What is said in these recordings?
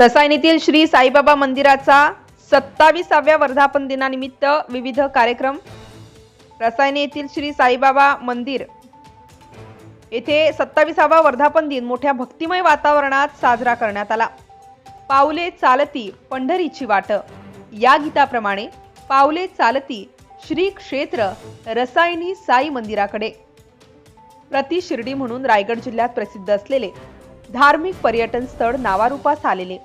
रसायनीतील श्री साईबाबा मंदिराचा सत्तावीसाव्या वर्धापन दिनानिमित्त विविध कार्यक्रम. रसायने येथील श्री साईबाबा मंदिर. येथे सत्तावीसावा वर्धापन दिन मोठ्या भक्तिमय वातावरणात साजरा करण्यात आला. पावले चालती पंढरीची वाट. या गीताप्रमाणे पावले चालती श्री क्षेत्र रसायनी साई मंदिराकडे. प्रति शिर्डी म्हणून रायगड जिल्ह्यात प्रसिद्ध असलेले धार्मिक पर्यटन स्थळ नावारूपास आलेले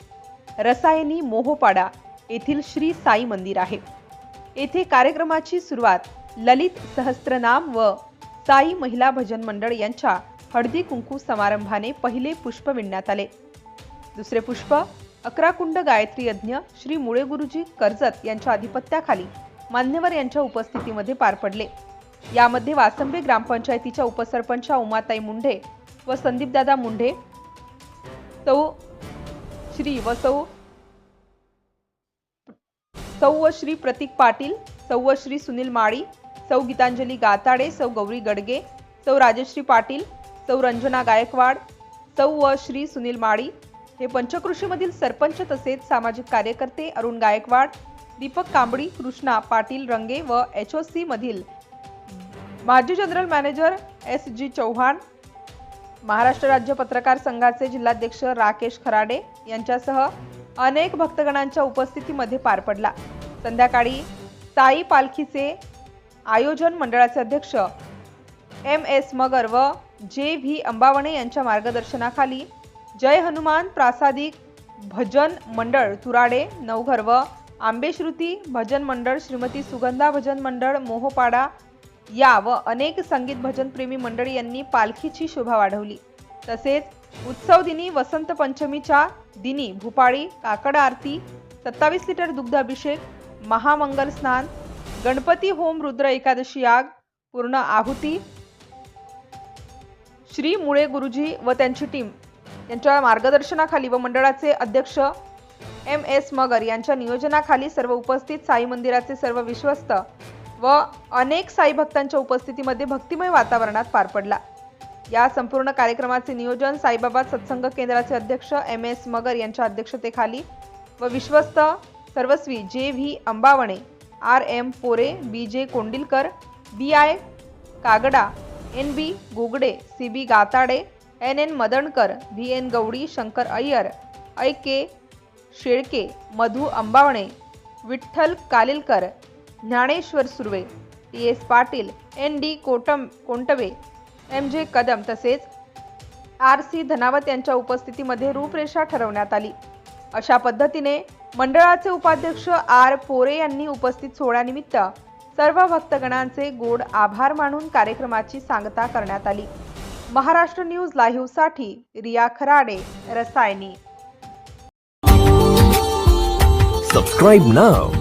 रसायनी मोहोपाडा येथील श्री साई मंदिर आहे. येथे कार्यक्रमाची सुरुवात ललित सहस्त्रनाम व साई महिला भजन मंडळ यांच्या हळदी कुंकू समारंभाने पहिले पुष्प विणण्यात आले. दुसरे पुष्प अकराकुंड गायत्री यज्ञ श्री मुळे गुरुजी कर्जत यांच्या अधिपत्याखाली मान्यवर यांच्या उपस्थितीमध्ये पार पडले. यामध्ये वासंबे ग्रामपंचायतीच्या उपसरपंच उमाताई मुंढे व संदीपदादा मुंढे सौ श्री व सौ सौ व श्री प्रतीक पाटील सौ व श्री सुनील माळी सौ गीतांजली गाताडे सौ गौरी गडगे सौ राजश्री पाटील सौ रंजना गायकवाड सौ व श्री सुनील माळी हे पंचकृषीमधील सरपंच तसेच सामाजिक कार्यकर्ते अरुण गायकवाड दीपक कांबडी कृष्णा पाटील रंगे व एच ओ सी मधील माजी general manager S G Chauhan Maharashtra राज्य पत्रकार संघाचे जिल्हाध्यक्ष राकेश खराडे यांच्यासह अनेक भक्तगणांच्या उपस्थितीमध्ये पार पडला. संध्याकाळी साई पालखीचे आयोजन मंडळाचे अध्यक्ष एम एस मगर व जे व्ही अंबावणे यांच्या मार्गदर्शनाखाली जय हनुमान प्रासादिक भजन मंडळ तुराडे नवघर व आंबेश्रुती भजन मंडळ श्रीमती सुगंधा भजन मंडळ मोहोपाडा या व अनेक संगीत भजन प्रेमी मंडळी यांनी पालखीची शोभा वाढवली. तसेच उत्सव दिनी वसंत पंचमीच्या दिनी भूपाळी काकड आरती सत्तावीस लिटर दुग्ध अभिषेक महामंगल स्नान गणपती होम रुद्र एकादशी याग पूर्ण आहुती श्री मुळे गुरुजी व त्यांची टीम. यांच्या मार्गदर्शनाखाली व मंडळाचे अध्यक्ष एम एस मगर यांच्या नियोजनाखाली सर्व उपस्थित साई मंदिराचे सर्व विश्वस्त व अनेक साई भक्तांच्या उपस्थितीमध्ये भक्तिमय वातावरणात पार पडला. या संपूर्ण कार्यक्रमाचे नियोजन साईबाबा सत्संग केंद्राचे अध्यक्ष एम एस मगर यांच्या अध्यक्षतेखाली व विश्वस्त सर्वस्वी जे V अंबावणे R M Pore B J Kondilkar B I Kagada N B Gogade C B Gatade N N Madankar V N Gawadi Shankar Iyer A K Shelke Madhu Ambavane Vitthal Kalilkar Dnyaneshwar Surve T S Patil N D Kotam Kontwe M J Kadam तसेच R C Dhanawat यांच्या उपस्थितीमध्ये रूपरेषा ठरवण्यात आली. अशा पद्धतीने मंडळाचे उपाध्यक्ष आर पोरे यांनी उपस्थित सोहळ्यानिमित्त सर्व भक्तगणांचे गोड आभार मानून कार्यक्रमाची सांगता करण्यात आली. महाराष्ट्र न्यूज लाईव्हसाठी रिया खराडे रसायनी. सबस्क्राईब नाव